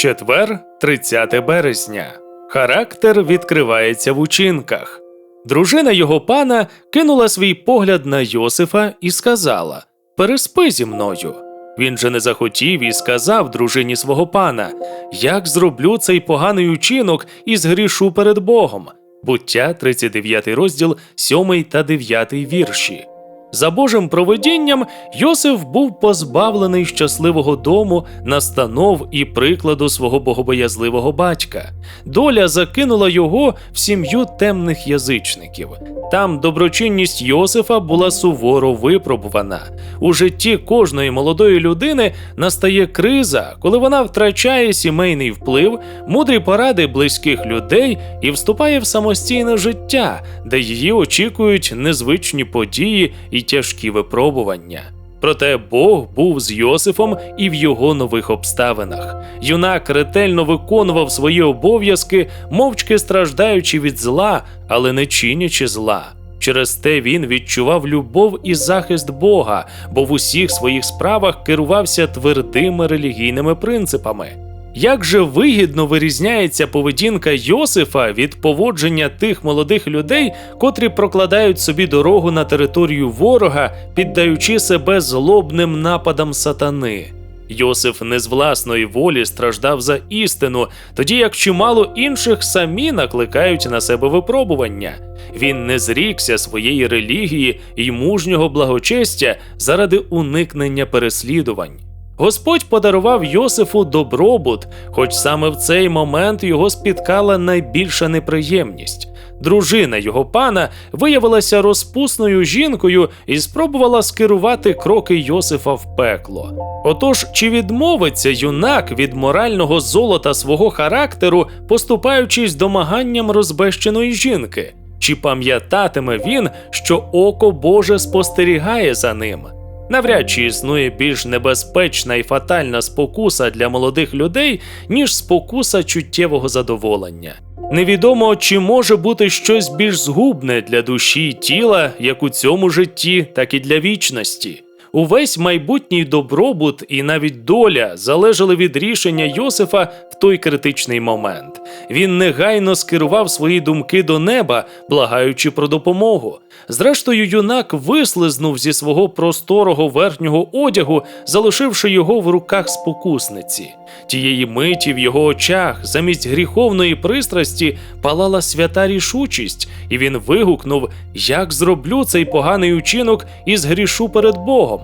Четвер, 30 березня. Характер відкривається в учинках. Дружина його пана кинула свій погляд на Йосифа і сказала: Переспи зі мною. Він же не захотів і сказав дружині свого пана: Як зроблю цей поганий учинок і згрішу перед Богом. Буття, 39 розділ, 7 та 9 вірші. За Божим проведінням Йосиф був позбавлений щасливого дому, настанов і прикладу свого богобоязливого батька. Доля закинула його в сім'ю темних язичників. Там доброчинність Йосифа була суворо випробувана. У житті кожної молодої людини настає криза, коли вона втрачає сімейний вплив, мудрі поради близьких людей і вступає в самостійне життя, де її очікують незвичні події і тяжкі випробування. Проте Бог був з Йосифом і в його нових обставинах. Юнак ретельно виконував свої обов'язки, мовчки страждаючи від зла, але не чинячи зла. Через те він відчував любов і захист Бога, бо в усіх своїх справах керувався твердими релігійними принципами. Як же вигідно вирізняється поведінка Йосифа від поводження тих молодих людей, котрі прокладають собі дорогу на територію ворога, піддаючи себе злобним нападам сатани. Йосиф не з власної волі страждав за істину, тоді як чимало інших самі накликають на себе випробування. Він не зрікся своєї релігії і мужнього благочестя заради уникнення переслідувань. Господь подарував Йосифу добробут, хоч саме в цей момент його спіткала найбільша неприємність. Дружина його пана виявилася розпусною жінкою і спробувала скерувати кроки Йосифа в пекло. Отож, чи відмовиться юнак від морального золота свого характеру, поступаючись домаганням розбещеної жінки? Чи пам'ятатиме він, що око Боже спостерігає за ним? Навряд чи існує більш небезпечна і фатальна спокуса для молодих людей, ніж спокуса чуттєвого задоволення. Невідомо, чи може бути щось більш згубне для душі й тіла, як у цьому житті, так і для вічності. Увесь майбутній добробут і навіть доля залежали від рішення Йосифа в той критичний момент. Він негайно скерував свої думки до неба, благаючи про допомогу. Зрештою, юнак вислизнув зі свого просторого верхнього одягу, залишивши його в руках спокусниці. Тієї миті в його очах, замість гріховної пристрасті, палала свята рішучість, і він вигукнув: Як зроблю цей поганий учинок і згрішу перед Богом.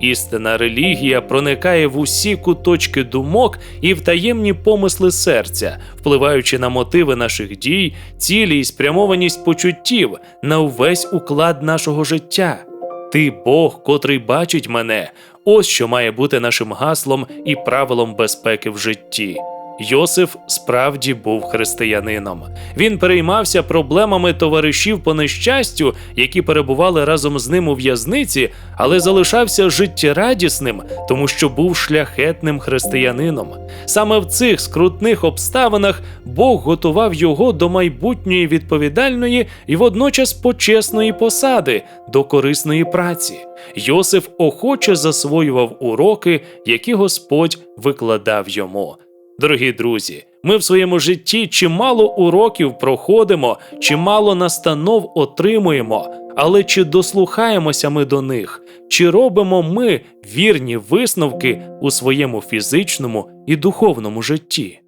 Істинна релігія проникає в усі куточки думок і в таємні помисли серця, впливаючи на мотиви наших дій, цілі і спрямованість почуттів на увесь уклад нашого життя. Ти Бог, котрий бачить мене, ось що має бути нашим гаслом і правилом безпеки в житті. Йосиф справді був християнином. Він переймався проблемами товаришів по нещастю, які перебували разом з ним у в'язниці, але залишався життєрадісним, тому що був шляхетним християнином. Саме в цих скрутних обставинах Бог готував його до майбутньої відповідальної і водночас почесної посади, до корисної праці. Йосиф охоче засвоював уроки, які Господь викладав йому. Дорогі друзі, ми в своєму житті чимало уроків проходимо, чимало настанов отримуємо, але чи дослухаємося ми до них, чи робимо ми вірні висновки у своєму фізичному і духовному житті?